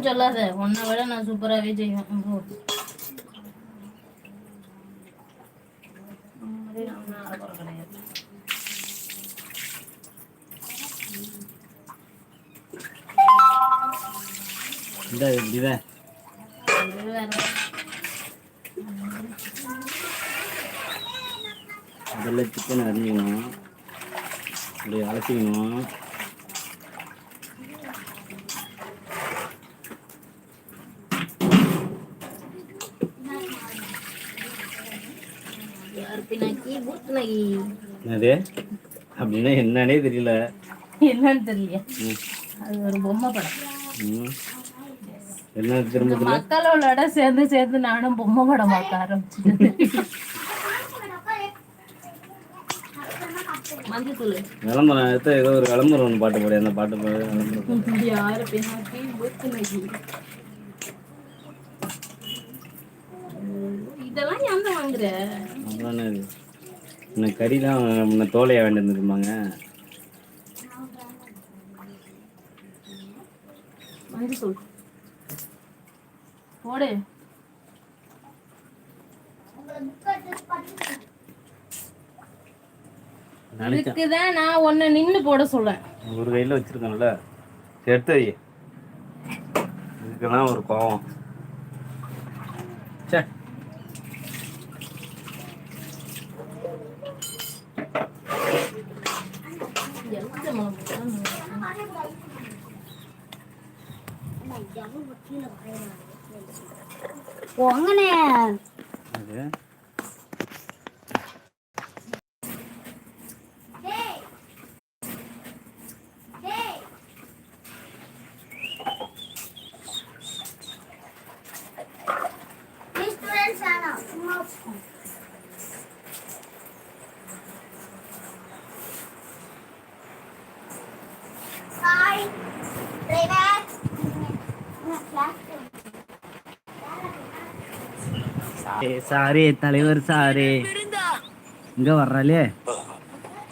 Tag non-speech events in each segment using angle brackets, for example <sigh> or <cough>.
செய்வேன்னு சொல்லாத. உன்னை விட நான் சூப்பராகவே செய்வேன். இந்த இப்படிதான். அது வேற. முதல்ல சிக்கன் அரிஞ்சிக்கணும். அப்படியே அலசிக்கணும். என்னது? அப்படின்னா என்னன்னே தெரியல. என்னன்னு தெரியலையா. ம். அது ஒரு பொம்மை படம். என்ன திரும்ப மக்களோட சேர்ந்து சேர்ந்து நானும் பொம்மை படம் பார்க்க ஆரம்பிச்சிட்டேன் விளம்பரம் எடுத்து ஏதோ ஒரு விளம்பரம் ஒன்று பாட்டு பாடு அந்த பாட்டு பாடு இதெல்லாம் வாங்குற? இது இன்னும் கறிலாம் முன்ன தோலையா வேண்டியிருந்துருப்பாங்க மஞ்சள் தூள் போடு. இதுக்குதான் நான் உன்னை நின்னு போட சொல்றேன். ஒரு கையில் வச்சிருக்கேன்ல. சரி, எடுத்து வை. இதுக்கெல்லாம் ஒரு கோவம். எலுமிச்சை பழம் போட்டா போங்கண்ணே அது ஸ்டூடெண்ட்ஸ் ஆனா சும்மா ஹாய் டிரைவர் சாரே, சாரே தலைவர் சாரே. இங்க வர்றாளே.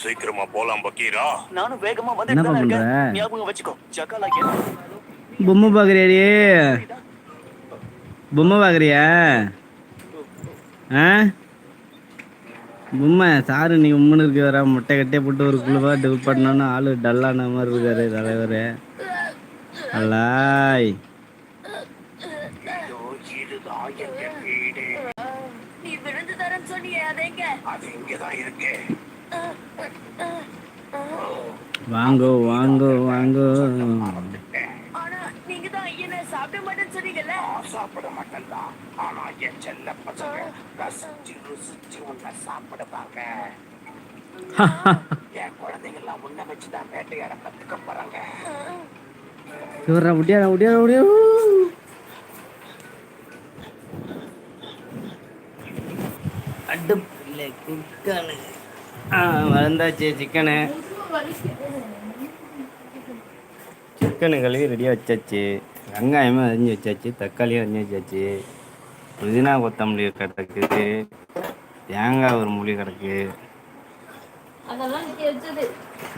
சீக்கிரமா போலாம் பக்கீரா. நானும் வேகமா என்ன வந்துட்டு தானே பண்ற? ஞாபகம் வச்சுக்கோ. சக்காலா என்ன பொம்மை பாக்குறியாடி? பொம்மை பாக்குறியா? ஆ? பொம்மை சாரு நீ உம்முன்னு இருக்கு வர முட்டை கட்டே போட்டு ஒரு குழுவா டில் பண்ணோன்னு ஆளு டல்லான மாதிரி இருக்காரு தலைவர். அல்லாய் இதுதான் எங்க வீடு நீ தரேன்னு சொன்னியே அது எங்க அது இங்கதான் இருக்கு வாங்கோ வாங்கோ வாங்கோ ஆனா நீங்க தான் என்ன சாப்பிட மாட்டேன்னு சொன்னீங்கல்ல சாப்பிட மாட்டேன்டா ஆனா என் செல்ல பசங்க ரசிச்சு ருசிச்சு உன்னை சாப்பிடுவாங்க என் குழந்தைங்க எல்லாம் உன்னை வச்சுதான் வேட்டையாட கத்துக்க போறாங்க இவரா முடியா முடியா அடுப்பில் குக்கனு. ஆ வந்தாச்சு சிக்கனு. சிக்கனு கழுவி ரெடியாக வச்சாச்சு. வெங்காயமும் அரிஞ்சு வச்சாச்சு தக்காளியும் அரிஞ்சு வச்சாச்சு. புதினா கொத்தமல்லி கிடக்குது. தேங்காய் ஒரு மூலி கிடக்கு.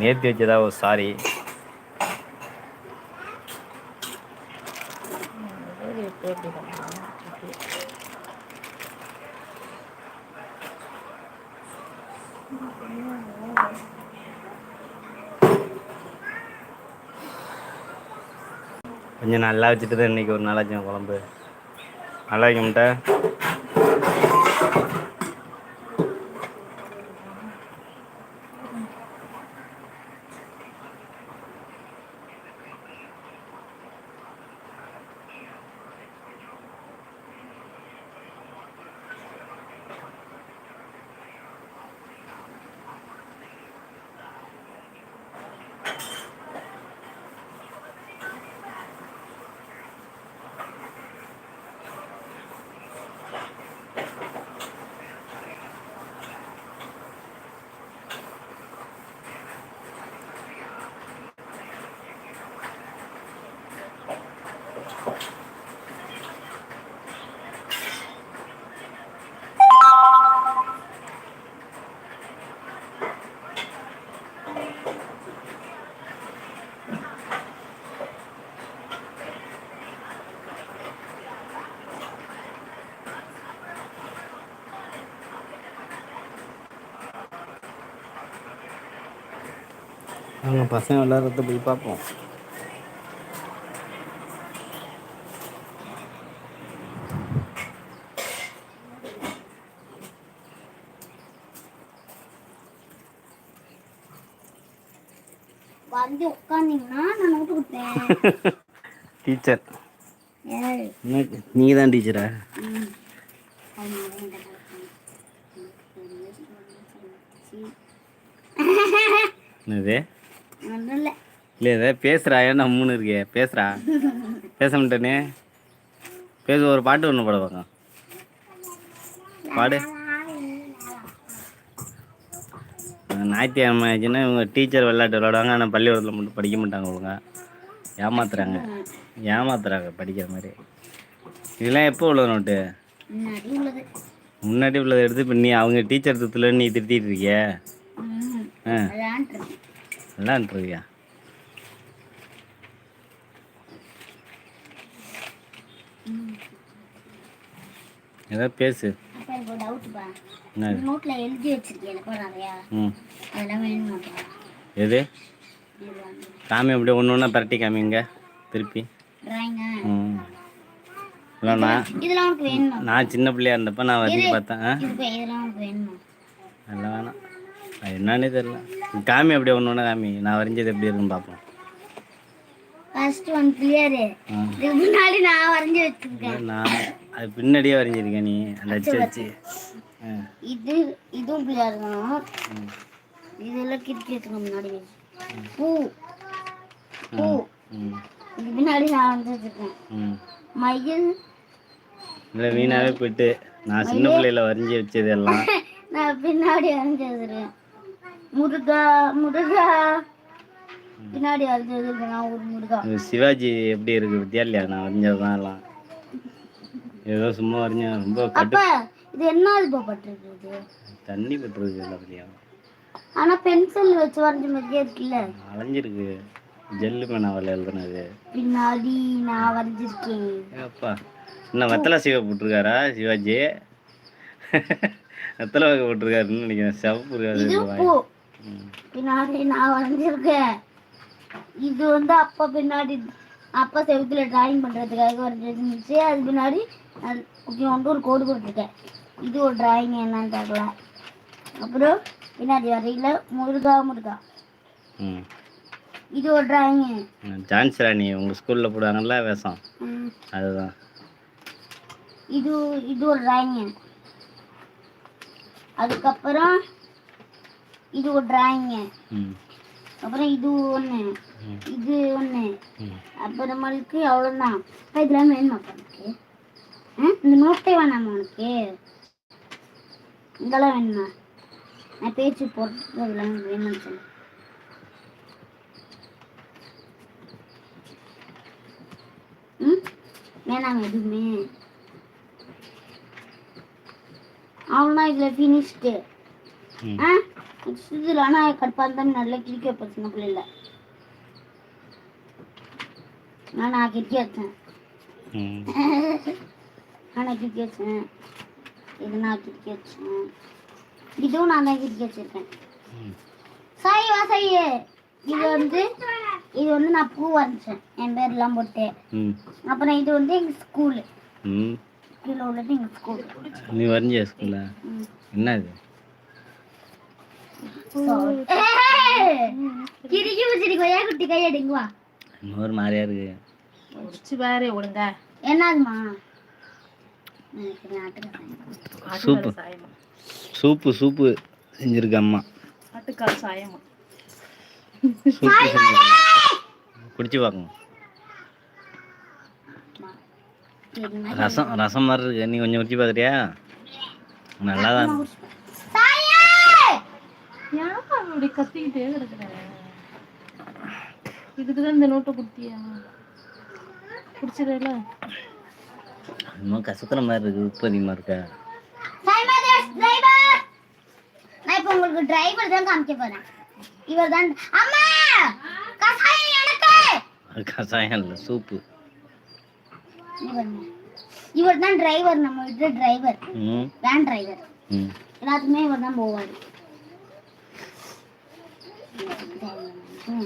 நேர்த்தி வச்சதா. ஒரு சாரி. கொஞ்சம் நல்லா வச்சுட்டு தான் இன்னைக்கு ஒரு நாளாச்சும் குழம்பு. நல்லா வைக்க முட்டை அவங்க பசங்க விளாட்றத போய் பார்ப்போம். வந்து உட்காந்தீங்கன்னா நான் நோட்டு கொடுத்தேன் <laughs> டீச்சர். நீங்கள் தான் டீச்சரா? என்னது? இல்லை ஏதாவது பேசுகிறா ஏன்னா மூணு இருக்கே? பேசுகிறா பேச மாட்டேனே. பேச ஒரு பாட்டு ஒன்று பாட பார்க்கலாம் பாடு. ஞாயிற்றுக்கிழமை ஆச்சுன்னா இவங்க டீச்சர் விளையாட்டு விளையாடுவாங்க. ஆனால் பள்ளிக்கூடத்தில் மட்டும் படிக்க மாட்டாங்க ஒழுங்கா ஏமாத்துறாங்க. ஏமாத்துறாங்க படிக்கிற மாதிரி. இதெல்லாம் எப்போ உள்ள நோட்டு முன்னாடி உள்ளது. எடுத்து இப்போ நீ அவங்க டீச்சர் துத்துல நீ திருத்திட்டு இருக்கிய. ஆ. விளாண்டுருக்கியா ஏதாவது பேசு. நோட்டில் எழுதி வச்சிருக்கேன் அதெல்லாம் எது? காமி அப்படியே ஒன்று ஒன்றா பரட்டி காமிங்க திருப்பி. ம். இல்லை நான் சின்ன பிள்ளையா இருந்தப்ப நான் வரைஞ்சி பார்த்தேன். அதெல்லாம் வேணாம். அது என்னன்னே தெரில காமி அப்படியே ஒன்று ஒன்றா காமி. நான் வரைஞ்சது எப்படி இருக்குன்னு பார்ப்போம். ஃபர்ஸ்ட் ஒன் கிளியரு ஆ. இதுக்கு முன்னாடி நான் வரைஞ்சி வச்சிருக்கேன். நான் அது பின்னாடியே வரைஞ்சிருக்கேன் நீ. அந்த அச்சு வச்சு. இது இதுவும் கிளியர் தான். இதெல்லாம் கிரிக்கெட்டுக்கு முன்னாடி. பூ. பூ. இது பின்னாடி நான் வந்து வச்சிருக்கேன். ம். மயில். இல்லை வீணாவே போயிட்டு. நான் சின்ன பிள்ளையில வரைஞ்சி வச்சது எல்லாம். <laughs> நான் பின்னாடி வரைஞ்சி வச்சிருக்கேன். முருகா முருகா. பின்னாடி வரைஞ்சி நான் ஒரு முருகா. சிவாஜி எப்படி இருக்கு வித்தியா இல்லையா நான் வரைஞ்சது தான் எல்லாம். ஏதோ சும்மா வரைஞ்சேன் ரொம்ப அப்ப இது என்ன இப்போ பட்டிருக்கு தண்ணி பட்டுருக்கு இல்லை அப்படியா ஆனா பென்சில் வச்சு வரைஞ்ச மாதிரியே இருக்குல்ல? அலைஞ்சிருக்கு ஜெல்லு மேனாவில் எழுதுனது. பின்னாடி நான் வரைஞ்சிருக்கேன். ஏப்பா என்ன வெத்தலை சிவா போட்டிருக்காரா சிவாஜி? வெத்தலை வகை போட்டிருக்காருன்னு நினைக்கிறேன். சிவப்பு இருக்காது பின்னாடி நான் வரைஞ்சிருக்கேன் இது வந்து அப்பா பின்னாடி அப்பா செவுத்துல டிராயிங் பண்றதுக்காக வரைஞ்சிருந்துச்சு அது பின்னாடி கொஞ்சோண்டு ஒரு கோடு போட்டிருக்கேன் இது ஒரு டிராயிங் என்னன்னு தெரியல அப்புறம் பின்னாடி வரையில முருகா முருகா. இது ஒரு டிராயிங் ம். ஜான்சி ராணி உங்கள் ஸ்கூலில் போடுவாங்கல்ல வேஷம்? அதுதான். இது இது ஒரு டிராயிங் அதுக்கப்புறம் இது ஒரு டிராயிங் ம். அப்புறம் இது ஒன்று. இது ஒன்று அப்புறமேலுக்கு அவ்வளோதான் அப்போ இதெல்லாம் வேணுமாப்பா உனக்கு ஆ இந்த நோட்டே வேணாமா உனக்கு. இதெல்லாம் வேணுமா? நான் பேச்சு போட்டு எனக்கு வேணும்னு சொல்லு. ம்? வேணாம் எதுவுமே. அவ்வளோதான் இதில் ஃபினிஷ்டு ஆ? இதில் ஆனால் கடுப்பாக இருந்தால் நல்லா கிரிக்க வைப்பேன் சின்ன பிள்ளைல. நான் நான் கிரிக்க வச்சேன் நான் கிரிக்க வச்சேன் இது நான் கிரிக்க வச்சேன் இதுவும் நான் தான் கிரிக்க வச்சிருக்கேன் சாய் வா சாய். இது வந்து இது வந்து நான் பூ வரைஞ்சேன் என் பேர்லாம் போட்டு. அப்புறம் இது வந்து எங்கள் ஸ்கூலு கீழே உள்ளது எங்கள் ஸ்கூல் நீ வரைஞ்சிய ஸ்கூலில் என்ன இது கிரிக்கி வச்சிருக்க கொய்யா குட்டி கையடிங்க வா இன்னொரு மாதிரியா இருக்கு. முடிச்சு பாரு ஒழுங்க. என்னதுமா சூப்பு. சூப்பு சூப்பு செஞ்சிருக்கு அம்மா. ஆட்டுக்கால் சாயமா. குடிச்சு பார்க்கணும். ரசம் ரசம் மாதிரி இருக்கு. நீ கொஞ்சம் குடிச்சு பார்க்குறியா நல்லா தான்! ஏன் அப்படி கத்திக்கிட்டே கிடக்குற? இதுக்கு தான் இந்த நோட்டை கொடுத்தியா? குடிச்சதில்ல இன்னும் கசக்கிற மாதிரி இருக்கு. உப்பு அதிகமாக இருக்கா! நான் இப்போ உங்களுக்கு டிரைவர் தான் காமிக்க போறேன். இவர் தான் அம்மா! கசாயம் எனக்கு! கசாயம் இல்லை சூப்பு. இவர் தான் டிரைவர் நம்ம வீட்டு டிரைவர் ம். வேன் டிரைவர் ம். எல்லாத்துக்குமே இவர் தான் போவார். நம்ம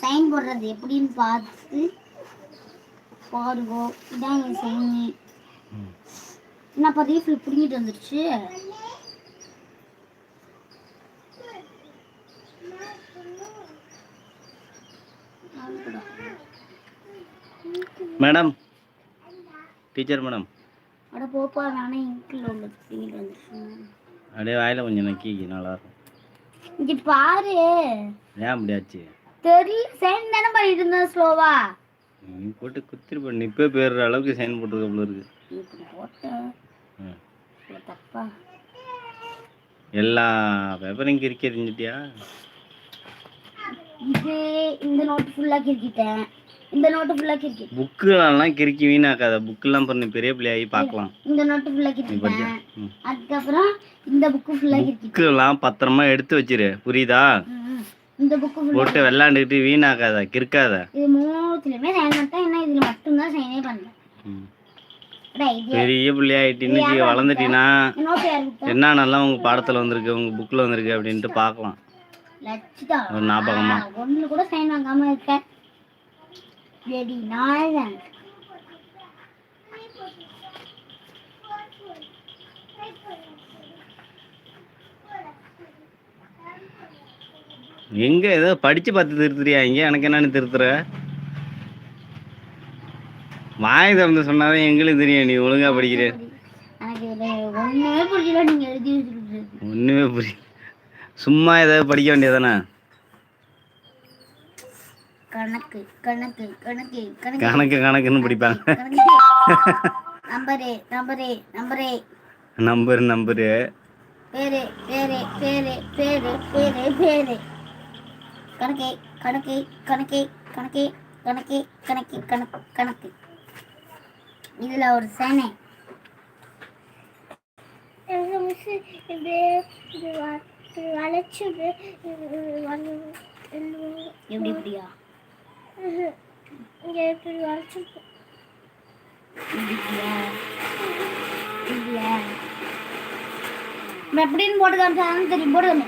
சைன் போடுறது எப்படின்னு பார்த்து பாருங்க. இதான் என் சைனு. என்னப்பா ரீஃபில் பிடிங்கிட்டு வந்துருச்சு. மேடம். Teacher madam. அட போப்பா நானே இங்கில் உள்ளது பிடிங்கிட்டு வந்துருச்சு அப்படியே வாயில கொஞ்சம் நக்கி நல்லா இருக்கும். இங்க பாரு. ஏன் அப்படியாச்சு தெரியல சைன் தானே பண்ணிட்டு இருந்தேன் ஸ்லோவா? நீ போட்டு குத்திருப்ப நிப்பே பேர் அளவுக்கு சைன் போட்டிருக்க போல இருக்கு. தப்பா? எல்லா பேப்பரையும் கிறுக்கி எறிஞ்சிட்டியா? இது இந்த நோட்டு ஃபுல்லா கிறுக்கிட்டேன். இந்த நோட்டு ஃபுல்லா கிறுக்கிட்டேன் புக்குலாம் கிறுக்கி வீணாக்காத. புக்கெல்லாம் பண்ணி பெரிய பிள்ளையாகி பார்க்கலாம். இந்த நோட்டு ஃபுல்லா ம். அதுக்கப்புறம் இந்த புக்கு ஃபுல்லா கிறுக்கிட்டேன் புக்கெல்லாம் பத்திரமா எடுத்து வச்சிரு. புரியுதா. இந்த புக்கு போட்டு விளாண்டுக்கிட்டு வீணாக்காத கிறுக்காத. இது மூணுத்துலயுமே சைன் பண்ணிட்டேன் என்ன இதுல மட்டும்தான் சைனே பண்ணேன் பெரிய பிள்ளையாயிட்டு இன்னைக்கு வளர்ந்துட்டீங்கன்னா என்ன நல்லா உங்க பாடத்துல வந்திருக்கு உங்க புக்ல வந்திருக்கு அப்படின்ட்டு பார்க்கலாம். ஒரு ஞாபகமா. ஒண்ணு கூட சைன் வாங்காம இருக்க. ரெடி நாயகன் எங்க ஏதோ படிச்சு பார்த்து திருத்துறியா இங்க? எனக்கு என்னன்னு திருத்துற? வாய் திறந்து சொன்னாதான் எங்களுக்கு தெரியும். நீ ஒழுங்கா படிக்கிற. ஒண்ணுமே புரியல. சும்மா ஏதாவது படிக்க வேண்டியதானே கணக்கு கணக்கு கணக்கு கணக்கு. கணக்கு கணக்குன்னு படிப்பாங்க. கணக்கு. நம்பரே நம்பரே நம்பரே. Number number. பேரு பேரு பேரு பேரு பேரு பேரு. கணக்கே கணக்கே கணக்கே கணக்கே கணக்கே கணக்கே கணக்கு கணக்கு. இதுல ஒரு சேனை. எப்படி இப்படியா? இப்படியா? இப்படியா? நம்ம எப்படின்னு போட்டு காமிச்சாலும் தெரியும் போட்டு காமி.